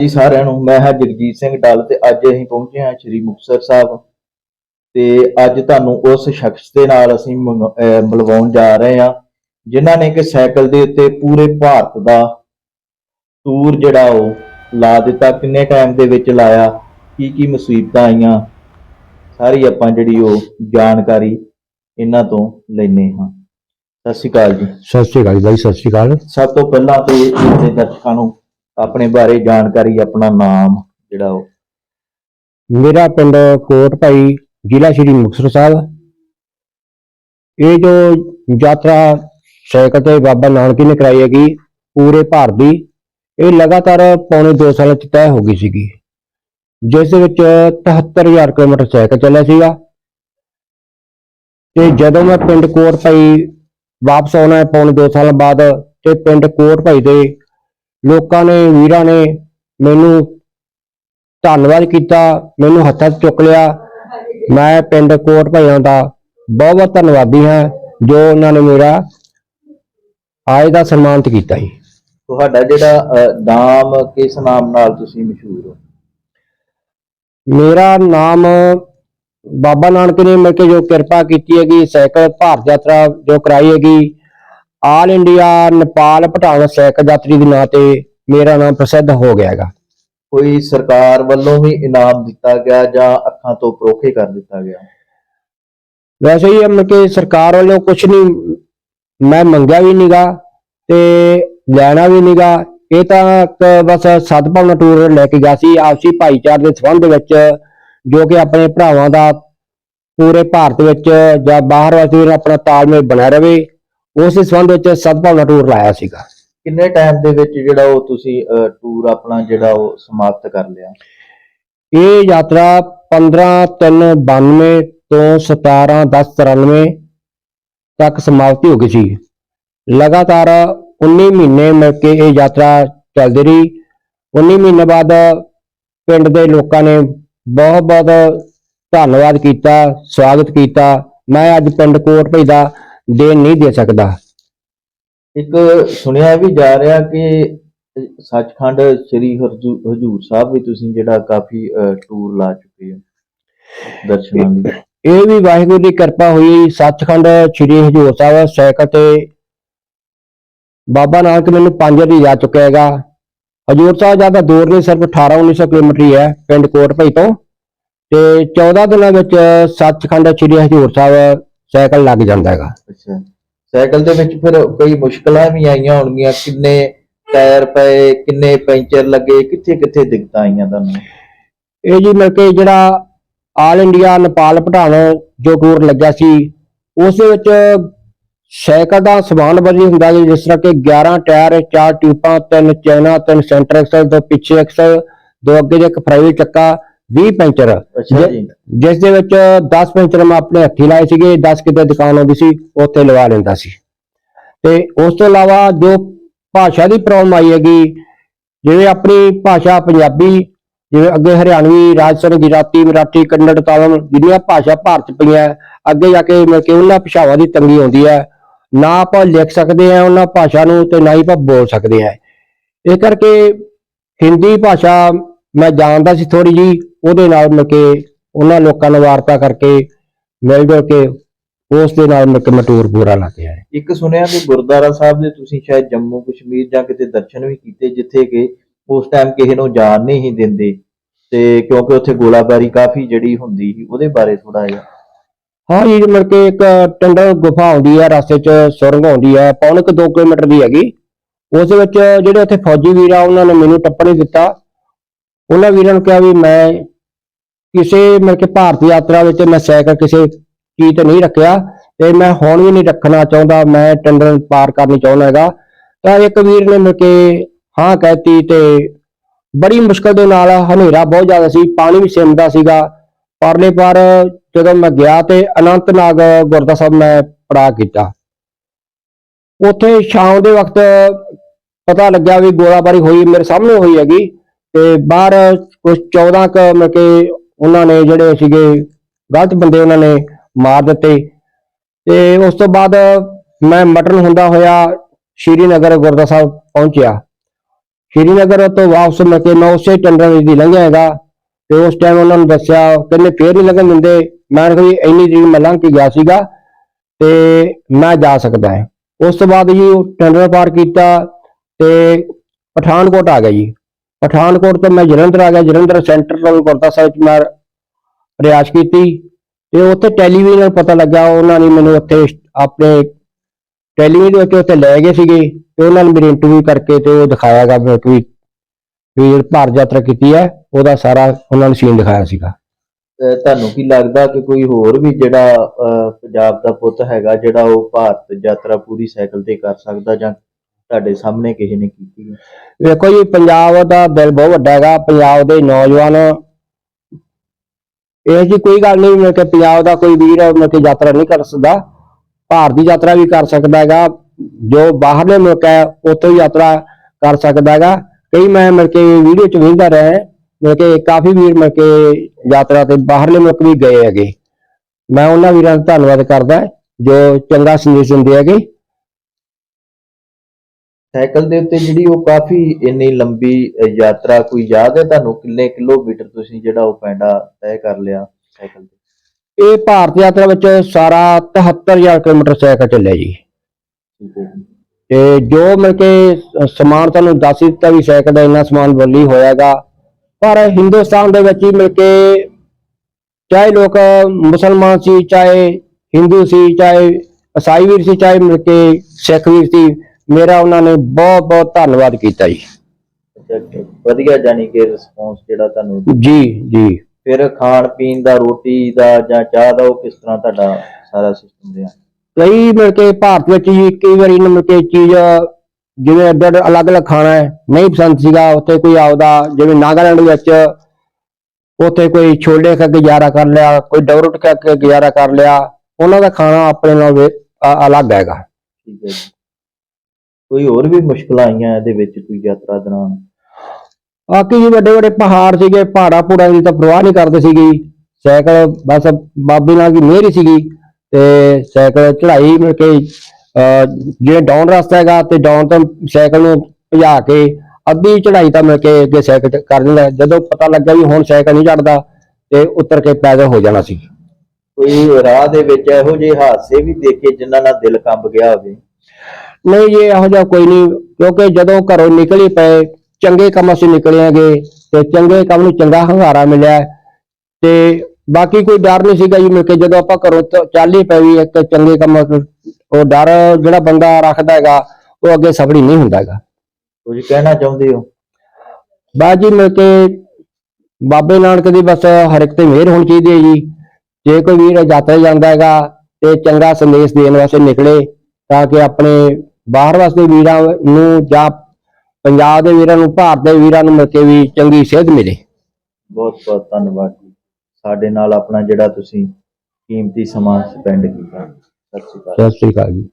ਜੀ ਸਾਰਿਆਂ ਨੂੰ ਮੈਂ ਹਾਂ ਜਗਜੀਤ ਸਿੰਘ ਡੱਲ ਤੇ ਅੱਜ ਅਸੀਂ ਪਹੁੰਚੇ ਹਾਂ ਸ੍ਰੀ ਮੁਕਤਸਰ ਸਾਹਿਬ। ਤੇ ਅੱਜ ਤੁਹਾਨੂੰ ਉਸ ਸ਼ਖਸ ਦੇ ਨਾਲ ਅਸੀਂ ਮਿਲਵਾਉਣ ਜਾ ਰਹੇ ਹਾਂ ਜਿਨ੍ਹਾਂ ਨੇ ਕਿ ਸਾਈਕਲ ਦੇ ਉੱਤੇ ਪੂਰੇ ਭਾਰਤ ਦਾ ਟੂਰ ਜਿਹੜਾ ਉਹ ਲਾ ਦਿੱਤਾ। ਕਿੰਨੇ ਟਾਈਮ ਦੇ ਵਿੱਚ ਲਾਇਆ ਕੀ ਕੀ ਮੁਸੀਬਤਾਂ ਆਈਆਂ ਸਾਰੀ ਆਪਾਂ ਜਿਹੜੀ ਉਹ ਜਾਣਕਾਰੀ ਇਹਨਾਂ ਤੋਂ ਲੈਨੇ ਹਾਂ। ਸਤਿ ਸ਼੍ਰੀ ਅਕਾਲ ਜੀ। ਸਤਿ ਸ਼੍ਰੀ ਅਕਾਲ ਜੀ ਬਾਈ ਸਤਿ ਸ਼੍ਰੀ ਅਕਾਲ। ਸਭ ਤੋਂ ਪਹਿਲਾਂ ਤੇ ਇਹਦੇ ਦਰਸ਼ਕਾਂ ਨੂੰ ਆਪਣੇ ਬਾਰੇ ਜਾਣਕਾਰੀ, ਆਪਣਾ ਨਾਮ, ਜਿਹੜਾ ਉਹ। ਮੇਰਾ ਪਿੰਡ ਕੋਟ ਭਾਈ, ਜ਼ਿਲ੍ਹਾ ਸ਼੍ਰੀ ਮੁਕਤਸਰ ਸਾਹਿਬ। ਇਹ ਜੋ ਯਾਤਰਾ ਸਾਈਕਲ ਤੇ ਬਾਬਾ ਨਾਨਕ ਜੀ ਨੇ ਕਰਾਈ ਹੈਗੀ, ਪੂਰੇ ਭਾਰਤ ਦੀ, ਇਹ ਲਗਾਤਾਰ ਪੌਣੇ 2 ਸਾਲਾਂ ਚ ਤੈਅ ਹੋ ਗਈ ਸੀਗੀ। ਜਿਸ ਦੇ ਵਿੱਚ 73000 ਕਿਲੋਮੀਟਰ ਸਾਈਕਲ ਚੱਲਿਆ ਸੀਗਾ। ਤੇ ਜਦੋਂ ਮੈਂ ਪਿੰਡ ਕੋਟ ਭਾਈ ਵਾਪਸ ਆਉਣਾ ਪੌਣੇ 2 ਸਾਲਾਂ ਬਾਅਦ, ਤੇ ਪਿੰਡ ਕੋਟ ਭਾਈ ਦੇ ਲੋਕਾਂ ਨੇ ਵੀਰਾਂ ਨੇ ਮੈਨੂੰ ਧੰਨਵਾਦ ਕੀਤਾ ਮੈਨੂੰ ਹੱਥਾਂ 'ਚ ਚੁੱਕ ਲਿਆ। ਮੈਂ ਪਿੰਡ ਕੋਟ ਭਾਈਆਂ ਦਾ ਬਹੁਤ ਬਹੁਤ ਧੰਨਵਾਦੀ ਹਾਂ ਜੋ ਉਹਨਾਂ ਨੇ ਮੇਰਾ ਆਏ ਦਾ ਸਨਮਾਨਿਤ ਕੀਤਾ ਜੀ। ਤੁਹਾਡਾ ਜਿਹੜਾ ਨਾਮ ਕਿਸ ਨਾਮ ਨਾਲ ਤੁਸੀਂ ਮਸ਼ਹੂਰ ਹੋ? ਮੇਰਾ ਨਾਮ ਬਾਬਾ ਨਾਨਕ ਨੇ ਮੇਰੇ ਕੇ ਜੋ ਕਿਰਪਾ ਕੀਤੀ ਹੈਗੀ ਸਾਈਕਲ ਭਾਰਤ ਯਾਤਰਾ ਜੋ ਕਰਾਈ ਹੈਗੀ all India Nepal Bhutan cycle ਯਾਤਰੀ ਦੇ ਨਾਂ ਤੇ ਮੇਰਾ ਨਾਮ ਪ੍ਰਸਿੱਧ ਹੋ ਗਿਆ ਹੈਗਾ। ਕੋਈ ਸਰਕਾਰ ਵੱਲੋਂ ਵੀ ਇਨਾਮ ਦਿੱਤਾ ਗਿਆ ਜਾਂ ਅੱਖਾਂ ਤੋਂ ਪਰੋਖੇ ਕਰ ਦਿੱਤਾ ਗਿਆ? ਵੈਸੇ ਹੀ ਮਤਲਬ ਕਿ ਸਰਕਾਰ ਵੱਲੋਂ ਕੁਝ ਨਹੀਂ ਮੈਂ ਮੰਗਿਆ ਵੀ ਨੀਗਾ ਤੇ ਲੈਣਾ ਵੀ ਨੀਗਾ। ਇਹ ਤਾਂ ਇੱਕ ਬਸ ਸਦਭਾਵਨਾ ਟੂਰ ਲੈ ਕੇ ਗਿਆ ਸੀ ਆਪਸੀ ਭਾਈਚਾਰੇ ਦੇ ਸੰਬੰਧ ਵਿੱਚ ਜੋ ਕਿ ਆਪਣੇ ਭਰਾਵਾਂ ਦਾ ਪੂਰੇ ਭਾਰਤ ਵਿੱਚ ਜਾਂ ਬਾਹਰ ਵਾਸਤੇ ਵੀ ਆਪਣਾ ਤਾਲਮੇਲ ਬਣਿਆ ਰਵੇ ਉਸ ਸੰਬੰਧ ਵਿੱਚ ਸਦਭਾਵਨਾ ਟੂਰ ਲਾਇਆ ਸੀਗਾ। ਕਿੰਨੇ ਟਾਈਮ ਦੇ ਵਿੱਚ ਜਿਹੜਾ ਉਹ ਤੁਸੀਂ ਟੂਰ ਆਪਣਾ ਜਿਹੜਾ ਉਹ ਸਮਾਪਤ ਕਰ ਲਿਆ? ਇਹ ਯਾਤਰਾ 15/3/92 ਤੋਂ 17/10/93 ਤੱਕ ਸਮਾਪਤੀ ਹੋ ਗਈ ਸੀ। ਲਗਾਤਾਰ 19 ਮਹੀਨੇ ਮਿਲ ਕੇ ਇਹ ਯਾਤਰਾ ਚੱਲਦੀ ਰਹੀ। 19 ਮਹੀਨੇ ਬਾਅਦ ਪਿੰਡ ਦੇ ਲੋਕਾਂ ਨੇ ਬਹੁਤ ਬਹੁਤ ਧੰਨਵਾਦ ਕੀਤਾ ਸਵਾਗਤ ਕੀਤਾ। ਮੈਂ ਅੱਜ ਪਿੰਡ ਕੋਟ ਭਈ ਦਾ ਦੇਣ ਨਹੀਂ ਦੇ ਸਕਦਾ। ਇੱਕ ਸੁਣਿਆ ਵੀ ਜਾ ਰਿਹਾ ਕਿ ਸੱਚਖੰਡ ਸ੍ਰੀ ਹਜੂਰ ਸਾਹਿਬ ਵੀ ਤੁਸੀਂ ਜਿਹੜਾ ਕਾਫੀ ਟੂਰ ਲਾ ਚੁੱਕੇ ਹੋ ਦਰਸ਼ਨਾਂ ਲਈ। ਇਹ ਵੀ ਵਾਹਿਗੁਰੂ ਦੀ ਕਿਰਪਾ ਹੋਈ ਸੱਚਖੰਡ ਸ੍ਰੀ ਹਜੂਰ ਸਾਹਿਬ ਸਾਈਕਲ ਤੇ। ਬਾਬਾ ਨਾਨਕ ਮੈਨੂੰ ਪੰਜ ਵਾਰੀ ਜਾ ਚੁੱਕਿਆ ਹੈਗਾ। ਹਜੂਰ ਸਾਹਿਬ ਜ਼ਿਆਦਾ ਦੂਰ ਨਹੀਂ ਸਿਰਫ 18 1900 ਕਿਲੋਮੀਟਰ ਹੀ ਹੈ ਪਿੰਡ ਕੋਟ ਭਾਈ ਤੋਂ। ਤੇ 14 ਦਿਨਾਂ ਵਿੱਚ ਸੱਚਖੰਡ ਸ੍ਰੀ ਹਜੂਰ ਸਾਹਿਬ ਸਾਈਕਲ ਲੱਗ ਜਾਂਦਾ ਹੈਗਾ। ਅੱਛਾ। ਸਾਈਕਲ ਦੇ ਵਿੱਚ ਫਿਰ ਕਈ ਮੁਸ਼ਕਲਾਂ ਵੀ ਆਈਆਂ ਹੋਣਗੀਆਂ? ਕਿੰਨੇ ਟਾਇਰ ਪਏ ਕਿੰਨੇ ਪੈਂਚਰ ਲੱਗੇ? ਕਿੱਥੇ ਕਿੱਥੇ ਦਿੱਕਤਾਂ ਆਈਆਂ ਤੁਹਾਨੂੰ? ਇਹ ਜੀ ਮਿਲ ਕੇ ਜਿਹੜਾ ਆਲ ਇੰਡੀਆ ਨੇਪਾਲ ਭੂਟਾਨ ਜੋ ਟੂਰ ਲੱਗਿਆ ਸੀ ਉਸ ਦੇ ਵਿੱਚ ਸਾਈਕਲ ਦਾ ਸਮਾਨ ਵਧੀਆ ਹੁੰਦਾ ਜੀ ਜਿਸ ਤਰ੍ਹਾਂ ਕਿ 11 ਟਾਇਰ ਚਾਰ ਟਿਊਬਾਂ ਤਿੰਨ ਚੈਨਾ ਤਿੰਨ ਸੈਂਟਰ ਐਕਸਲ ਦੋ ਪਿੱਛੇ ਐਕਸਲ ਦੋ ਅੱਗੇ ਦੇ ਇੱਕ ਫਰਾਈਵ ਚੱਕਾ 20 ਪੈਂਚਰ। ਅੱਛਾ ਜੇ- ਜਿਸ ਦੇ ਵਿੱਚ 10 ਪੈਂਚਰ ਮੈਂ ਆਪਣੇ ਹੱਥੀ ਲਾਏ ਸੀਗੇ 10 ਕਿਤੇ ਦੁਕਾਨ ਆਉਂਦੀ ਸੀ ਉੱਥੇ ਲਵਾ ਲੈਂਦਾ ਸੀ। ਤੇ ਉਸ ਤੋਂ ਇਲਾਵਾ ਜੋ ਭਾਸ਼ਾ ਦੀ ਪ੍ਰੋਬਲਮ ਆਈ ਹੈਗੀ ਜਿਵੇਂ ਆਪਣੀ ਭਾਸ਼ਾ ਪੰਜਾਬੀ ਜਿਵੇਂ ਅੱਗੇ ਹਰਿਆਣਵੀ ਰਾਜਸਥਾਨੀ ਗੁਜਰਾਤੀ ਮਰਾਠੀ ਕੰਨੜ ਤਾਲਮ ਜਿਹੜੀਆਂ ਭਾਸ਼ਾ ਭਾਰਤ ਪਈਆਂ ਅੱਗੇ ਜਾ ਕੇ ਮਤਲਬ ਕਿ ਉਹਨਾਂ ਭਾਸ਼ਾਵਾਂ ਦੀ ਤੰਗੀ ਆਉਂਦੀ ਹੈ। ਨਾ ਆਪਾਂ ਲਿਖ ਸਕਦੇ ਆ ਉਹਨਾਂ ਭਾਸ਼ਾ ਨੂੰ ਤੇ ਨਾ ਹੀ ਆਪਾਂ ਬੋਲ ਸਕਦੇ ਆ ਇਹ ਕਰਕੇ ਹਿੰਦੀ ਭਾਸ਼ਾ ਮੈਂ ਜਾਣਦਾ ਸੀ ਥੋੜੀ ਜੀ ਉਹਦੇ ਨਾਲ ਮਿਲ ਕੇ ਉਹਨਾਂ ਲੋਕਾਂ ਨਾਲ ਵਾਰਤਾ ਕਰਕੇ ਮਿਲ ਜੁਲ ਕੇ ਉਸ ਦੇ ਨਾਲ ਮਿਲ ਕੇ ਮੈਂ ਟੂਰ ਪੂਰਾ ਲਾ ਕੇ ਆਇਆ। ਇੱਕ ਸੁਣਿਆ ਕਿ ਗੁਰਦੁਆਰਾ ਸਾਹਿਬ ਦੇ ਤੁਸੀਂ ਸ਼ਾਇਦ ਜੰਮੂ ਕਸ਼ਮੀਰ ਜਾਂ ਕਿਤੇ ਦਰਸ਼ਨ ਵੀ ਕੀਤੇ ਜਿੱਥੇ ਕਿ ਉਸ ਟਾਈਮ ਕਿਸੇ ਨੂੰ ਜਾਣ ਨਹੀਂ ਸੀ ਦਿੰਦੇ ਤੇ ਕਿਉਂਕਿ ਉੱਥੇ ਗੋਲਾਬਾਰੀ ਕਾਫੀ ਜਿਹੜੀ ਹੁੰਦੀ ਸੀ ਉਹਦੇ ਬਾਰੇ ਥੋੜਾ ਜਿਹਾ। ਹਾਂ ਜੀ ਮਿਲ ਕੇ ਇੱਕ ਟੰਡਲ ਗੁਫਾ ਆਉਂਦੀ ਹੈ ਰਸਤੇ 'ਚ ਸੁਰੰਗ ਆਉਂਦੀ ਹੈ ਪੌਣੇ ਕੁ 2 ਕਿਲੋਮੀਟਰ ਦੀ ਹੈਗੀ। ਉਸ ਵਿੱਚ ਜਿਹੜੇ ਉੱਥੇ ਫੌਜੀ ਵੀਰ ਆ ਉਹਨਾਂ ਨੇ ਮੈਨੂੰ ਟੱਪਣ ਨਹੀਂ ਦਿੱਤਾ। ਉਹਨਾਂ ਵੀਰਾਂ ਨੂੰ ਕਿਹਾ ਵੀ ਮੈਂ ਕਿਸੇ, ਮਤਲਬ ਕਿ ਭਾਰਤ ਯਾਤਰਾ ਵਿੱਚ ਮੈਂ ਸਾਈਕਲ ਕਿਸੇ ਚੀਜ਼ ਤੇ ਨਹੀਂ ਰੱਖਿਆ ਤੇ ਮੈਂ ਹੁਣ ਵੀ ਨਹੀਂ ਰੱਖਣਾ ਚਾਹੁੰਦਾ, ਮੈਂ ਟੰਡਲ ਪਾਰ ਕਰਨੀ ਚਾਹੁੰਦਾ ਹੈਗਾ। ਤਾਂ ਇੱਕ ਵੀਰ ਨੇ ਮਿਲ ਕੇ ਹਾਂ ਕਹਿਤੀ ਤੇ ਬੜੀ ਮੁਸ਼ਕਲ ਦੇ ਨਾਲ ਹਨੇਰਾ ਬਹੁਤ ਜ਼ਿਆਦਾ ਸੀ, ਪਾਣੀ ਵੀ ਸਿਮਦਾ ਸੀਗਾ। ਪਰਲੇ ਪਰ ਜਦੋਂ ਮੈਂ ਗਿਆ ਤੇ ਅਨੰਤਨਾਗ ਗੁਰਦਾ ਸਾਹਿਬ ਮੈਂ ਪੜਾ ਕੀਤਾ। ਉੱਥੇ ਸ਼ਾਮ ਦੇ ਵਕਤ ਪਤਾ ਲੱਗਿਆ ਵੀ ਗੋਲਾਬਾਰੀ ਹੋਈ, ਮੇਰੇ ਸਾਹਮਣੇ ਹੋਈ ਹੈਗੀ। ਤੇ ਬਾਹਰ ਕੁਝ 14 ਕ ਮਤਲਬ ਕਿ ਉਹਨਾਂ ਨੇ ਜਿਹੜੇ ਸੀਗੇ, ਗਲਤ ਬੰਦੇ ਉਹਨਾਂ ਨੇ ਮਾਰ ਦਿੱਤੇ। ਤੇ ਉਸ ਤੋਂ ਬਾਅਦ ਮੈਂ ਮਟਨ ਹੁੰਦਾ ਹੋਇਆ ਸ਼੍ਰੀਨਗਰ ਗੁਰਦਾ ਸਾਹਿਬ ਪਹੁੰਚਿਆ। ਸ਼੍ਰੀਨਗਰ ਤੋਂ ਵਾਪਸ ਮੈਂ ਕਿ ਮੈਂ ਉਸੇ ਟੰਡਰ ਵਿੱਚ ਦੀ ਲੰਘਿਆ ਹੈਗਾ ਤੇ ਉਸ ਟਾਈਮ ਉਹਨਾਂ ਨੂੰ ਦੱਸਿਆ, ਕਹਿੰਦੇ ਫੇਰ ਨਹੀਂ ਲੰਘਣ ਦਿੰਦੇ। ਮੈਂ ਕਿਹਾ ਜੀ ਇੰਨੀ ਦਿਨ ਮੈਂ ਲੰਘ ਕੇ ਗਿਆ ਸੀਗਾ ਤੇ ਮੈਂ ਜਾ ਸਕਦਾ ਹਾਂ। ਉਸ ਤੋਂ ਬਾਅਦ ਜੀ ਉਹ ਟੰਡਰ ਪਾਰ ਕੀਤਾ ਤੇ ਪਠਾਨਕੋਟ ਆ ਗਿਆ ਜੀ। ਪਠਾਨਕੋਟ ਤੋਂ ਮੈਂ ਜਲੰਧਰ ਆ ਗਿਆ, ਜਲੰਧਰ ਸੈਂਟਰ ਤੋਂ ਗੁਰਦਾਸ ਸਾਹਿਬ ਚ ਮੈਂ ਰਿਆਜ਼ ਕੀਤੀ ਤੇ ਉੱਥੇ ਟੈਲੀਵਿਜ਼ਨ ਪਤਾ ਲੱਗਾ ਉਹਨਾਂ ਨੇ ਮੈਨੂੰ ਉੱਥੇ ਆਪਣੇ ਟੈਲੀਵਿਜ਼ਨ ਵਿੱਚ ਉੱਥੇ ਲੈ ਗਏ ਸੀਗੇ ਤੇ ਉਹਨਾਂ ਨੇ ਮੇਰੀ ਇੰਟਰਵਿਊ ਕਰਕੇ ਤੇ ਉਹ ਦਿਖਾਇਆਗਾ ਵੀ ਵੀ ਭਾਰਤ ਯਾਤਰਾ ਕੀਤੀ ਹੈ, ਉਹਦਾ ਸਾਰਾ ਉਹਨਾਂ ਨੇ ਸੀਨ ਦਿਖਾਇਆ ਸੀਗਾ। ਅਹ ਤੁਹਾਨੂੰ ਕੀ ਲੱਗਦਾ ਕਿ ਕੋਈ ਹੋਰ ਵੀ ਜਿਹੜਾ ਪੰਜਾਬ ਦਾ ਪੁੱਤ ਹੈਗਾ ਜਿਹੜਾ ਉਹ ਭਾਰਤ ਯਾਤਰਾ ਪੂਰੀ ਸਾਈਕਲ ਤੇ ਕਰ ਸਕਦਾ ਜਾਂ ਤੁਹਾਡੇ ਸਾਹਮਣੇ ਕਿਸੇ ਨੇ ਕੀਤੀ ਹੈ? ਵੇਖੋ ਜੀ, ਪੰਜਾਬ ਦਾ ਦਿਲ ਬਹੁਤ ਵੱਡਾ ਹੈਗਾ, ਪੰਜਾਬ ਦੇ ਨੌਜਵਾਨ। ਇਹ ਜੀ ਕੋਈ ਗੱਲ ਨਹੀਂ ਮੈਂ ਕਿ ਪੰਜਾਬ ਦਾ ਕੋਈ ਵੀਰ ਮੈਂ ਕਿ ਯਾਤਰਾ ਨਹੀਂ ਕਰ ਸਕਦਾ। ਭਾਰਤ ਯਾਤਰਾ ਵੀ ਕਰ ਸਕਦਾ ਹੈਗਾ। ਜੋ ਬਾਹਰਲੇ ਮੁਲਕ ਹੈ, ਉੱਥੋਂ ਯਾਤਰਾ ਕਰ ਸਕਦਾ ਹੈਗਾ। ਕਈ ਮੈਂ ਮਿਲ ਕੇ ਵੀਡੀਓ ਚ ਵੇਖਦਾ ਰਿਹਾ ਮਿਲ ਕੇ ਕਾਫੀ ਵੀਰ ਮਿਲ ਕੇ ਯਾਤਰਾ ਤੇ ਬਾਹਰਲੇ ਮੁਲਕ ਵੀ ਗਏ ਹੈਗੇ। ਮੈਂ ਉਹਨਾਂ ਵੀਰਾਂ ਦਾ ਧੰਨਵਾਦ ਕਰਦਾ, ਜੋ ਚੰਗਾ ਸੰਦੇਸ਼ ਦਿੰਦੇ ਹੈਗੇ। ਸਾਈਕਲ ਦੇ ਉੱਤੇ ਜਿਹੜੀ ਉਹ ਕਾਫੀ ਇੰਨੀ ਲੰਬੀ ਯਾਤਰਾ ਕੋਈ ਯਾਦ ਹੈ ਤੁਹਾਨੂੰ? ਕਿੰਨੇ ਕਿਲੋਮੀਟਰ ਤੁਸੀਂ ਜਿਹੜਾ ਉਹ ਪੈਂਡਾ ਤੈਅ ਕਰ ਲਿਆ ਸਾਈਕਲ ਤੇ? ਇਹ ਭਾਰਤ ਯਾਤਰਾ ਵਿੱਚ ਸਾਰਾ 73000 ਕਿਲੋਮੀਟਰ ਸਾਈਕਲ ਚੱਲਿਆ ਜੀ। ਤੇ ਜੋ ਮਿਲ ਕੇ ਸਮਾਨ ਤੁਹਾਨੂੰ ਦੱਸ ਦਿੱਤਾ ਵੀ ਸਾਈਕਲ ਦਾ ਇੰਨਾ ਸਮਾਨ ਬੋਲੀ ਹੋਇਆਗਾ। ਪਰ ਹਿੰਦੁਸਤਾਨ ਦੇ ਵਿੱਚ ਹੀ ਮਿਲ ਕੇ ਚਾਹੇ ਲੋਕ ਮੁਸਲਮਾਨ ਸੀ ਚਾਹੇ ਹਿੰਦੂ ਸੀ ਚਾਹੇ ਈਸਾਈ ਵੀਰ ਸੀ ਚਾਹੇ ਮਿਲ ਕੇ ਸਿੱਖ ਵੀਰ ਸੀ ਮੇਰਾ ਉਹਨਾਂ ਨੇ ਬਹੁਤ ਬਹੁਤ ਧੰਨਵਾਦ ਕੀਤਾ ਜੀ। ਵਧੀਆ ਜਾਨੀ ਕਿ ਰਿਸਪੌਂਸ ਜਿਹੜਾ ਤੁਹਾਨੂੰ ਜੀ ਜੀ। ਫਿਰ ਖਾਣ ਪੀਣ ਦਾ ਰੋਟੀ ਦਾ ਜਾਂ ਚਾਹ ਦਾ ਉਹ ਕਿਸ ਤਰ੍ਹਾਂ ਤੁਹਾਡਾ ਸਾਰਾ ਸਿਸਟਮ ਰਿਹਾ? ਕਈ ਮਿਲ ਕੇ ਭਾਰਤ ਵਿੱਚ ਜੀ ਕਈ ਵਾਰੀ ਮਿਲ ਕੇ ਚੀਜ਼ ਜਿਵੇਂ ਇੱਧਰ ਅਲੱਗ-ਅਲੱਗ ਖਾਣਾ ਹੈ ਨਹੀਂ ਪਸੰਦ ਸੀਗਾ ਉੱਥੇ ਕੋਈ ਆਉਦਾ ਜਿਵੇਂ ਨਾਗਾਲੈਂਡ ਵਿੱਚ ਉੱਥੇ ਕੋਈ ਛੋਲੇ ਖਾ ਕੇ ਗੁਜ਼ਾਰਾ ਕਰ ਲਿਆ ਕੋਈ ਡਵਰਟ ਖਾ ਕੇ ਗੁਜ਼ਾਰਾ ਕਰ ਲਿਆ ਉਹਨਾਂ ਦਾ ਖਾਣਾ ਆਪਣੇ ਨਾਲ ਅਲੱਗ ਹੈਗਾ। ਠੀਕ ਹੈ ਕੋਈ ਹੋਰ ਵੀ ਮੁਸ਼ਕਲਾਂ ਆਈਆਂ ਇਹਦੇ ਵਿੱਚ ਕੋਈ ਯਾਤਰਾ ਦੌਰਾਨ? ਬਾਕੀ ਜੀ ਵੱਡੇ ਵੱਡੇ ਪਹਾੜ ਸੀਗੇ ਪਹਾੜਾ ਪੂੜਾ ਦੀ ਤਾਂ ਪਰਵਾਹ ਨਹੀਂ ਕਰਦੇ ਸੀਗੇ ਸਾਈਕਲ ਬਸ ਬਾਬੇ ਨਾਲ ਦੀ ਮਿਹਰ ਸੀਗੀ ਤੇ ਸਾਈਕਲ ਚੜਾਈ ਮਿਲ ਕੇ ਜਿਵੇਂ ਡਾਊਨ ਰਸਤਾ ਹੈਗਾ ਤੇ ਡਾਊਨ ਤੋਂ ਸਾਈਕਲ ਨੂੰ ਭਜਾ ਕੇ ਅੱਧੀ ਚੜਾਈ ਤਾਂ ਮਿਲ ਕੇ ਅੱਗੇ ਸਾਈਕਲ ਕਰ ਦਿੰਦਾ। ਜਦੋਂ ਪਤਾ ਲੱਗਾ ਵੀ ਹੁਣ ਸਾਈਕਲ ਨਹੀਂ ਚੜਦਾ ਤੇ ਉਤਰ ਕੇ ਪੈਦਲ ਹੋ ਜਾਣਾ ਸੀ। ਕੋਈ ਰਾਹ ਦੇ ਵਿੱਚ ਇਹੋ ਜਿਹੇ ਹਾਦਸੇ ਵੀ ਦੇਖੇ ਜਿਨ੍ਹਾਂ ਨਾਲ ਦਿਲ ਕੰਬ ਗਿਆ ਹੋਵੇ? ਨਹੀਂ ਜੀ ਇਹੋ ਜਿਹਾ ਕੋਈ ਨਹੀਂ ਕਿਉਂਕਿ ਜਦੋਂ ਘਰੋਂ ਨਿਕਲੇ ਪਏ ਚੰਗੇ ਕੰਮਾਂ 'ਚ ਨਿਕਲਿਆਂਗੇ ਤੇ ਚੰਗੇ ਕੰਮ ਨੂੰ ਚੰਗਾ ਹੰਗਾਰਾ ਮਿਲਿਆ। ਤੇ ਬਾਕੀ ਕੋਈ ਡਰ ਨਹੀਂ ਸੀਗਾ ਜੀ ਮਿਲ ਕੇ ਜਦੋਂ ਆਪਾਂ ਘਰੋਂ ਚੱਲ ਹੀ ਪਏ ਵੀ ਇੱਕ ਚੰਗੇ ਕੰਮਾਂ ਉਹ ਡਰ ਜਿਹੜਾ ਬੰਦਾ ਰੱਖਦਾ ਹੈਗਾ ਉਹ ਅੱਗੇ ਸਫੜੀ ਨਹੀਂ ਹੁੰਦਾ ਹੈਗਾ। ਕੁਝ ਕਹਿਣਾ ਚਾਹੁੰਦੇ ਹੋ? ਬਾਜੀ ਮਿਲ ਕੇ ਬਾਬੇ ਨਾਨਕ ਦੀ ਬਸ ਹਰ ਇੱਕ ਤੇ ਮਿਹਰ ਹੋਣੀ ਚਾਹੀਦੀ ਹੈ ਜੀ। ਜੇ ਕੋਈ ਵੀਰ ਯਾਤਰਾ ਜਾਂਦਾ ਹੈਗਾ ਤੇ ਚੰਗਾ ਸੰਦੇਸ਼ ਦੇਣ ਵਾਸਤੇ ਨਿਕਲੇ ਤਾਂ ਕਿ ਆਪਣੇ ਬਾਹਰ ਵਾਸਤੇ ਵੀਰਾਂ ਨੂੰ ਜਾਂ ਪੰਜਾਬ ਦੇ ਵੀਰਾਂ ਨੂੰ ਭਾਰਤ ਦੇ ਵੀਰਾਂ ਨੂੰ ਮਿਲ ਕੇ ਵੀ ਚੰਗੀ ਸੇਧ ਮਿਲੇ। ਬਹੁਤ ਬਹੁਤ ਧੰਨਵਾਦ ਜੀ। ਸਾਡੇ ਨਾਲ ਆਪਣਾ ਜਿਹੜਾ ਤੁਸੀਂ ਕੀਮਤੀ ਸਮਾਂ ਸਪੈਂਡ ਕੀਤਾ। ਸਤਿ ਸ਼੍ਰੀ ਅਕਾਲ। ਸਤਿ ਸ੍ਰੀ ਅਕਾਲ ਜੀ।